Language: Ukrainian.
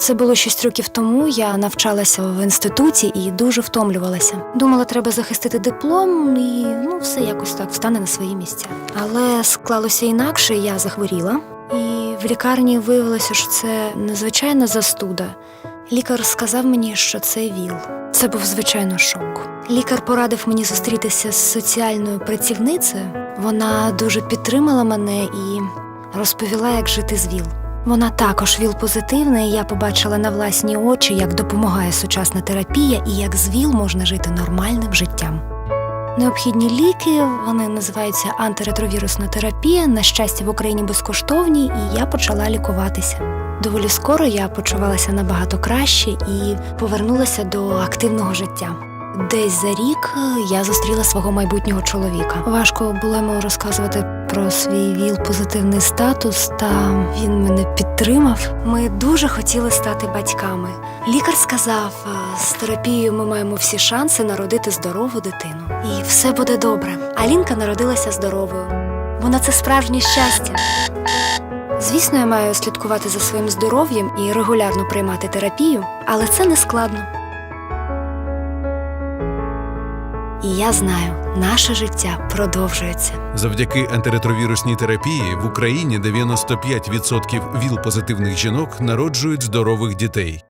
Це було шість років тому. Я навчалася в інституті і дуже втомлювалася. Думала, треба захистити диплом, і ну все якось так встане на свої місця. Але склалося інакше, я захворіла, і в лікарні виявилося, що це незвичайна застуда. Лікар сказав мені, що це ВІЛ. Це був звичайно шок. Лікар порадив мені зустрітися з соціальною працівницею. Вона дуже підтримала мене і розповіла, як жити з ВІЛ. Вона також ВІЛ позитивна, і я побачила на власні очі, як допомагає сучасна терапія і як з ВІЛ можна жити нормальним життям. Необхідні ліки, вони називаються антиретровірусна терапія. На щастя, в Україні безкоштовні, і я почала лікуватися. Доволі скоро я почувалася набагато краще і повернулася до активного життя. Десь за рік е, я зустріла свого майбутнього чоловіка. Важко було йому розказувати про свій віл позитивний статус, та він мене підтримав. Ми дуже хотіли стати батьками. Лікар сказав, е, з терапією ми маємо всі шанси народити здорову дитину. І все буде добре. Алінка народилася здоровою. Вона це справжнє щастя. Звісно, я маю слідкувати за своїм здоров'ям і регулярно приймати терапію, але це не складно. І я знаю, наше життя продовжується. Завдяки антиретровірусній терапії в Україні 95% ВІЛ-позитивних жінок народжують здорових дітей.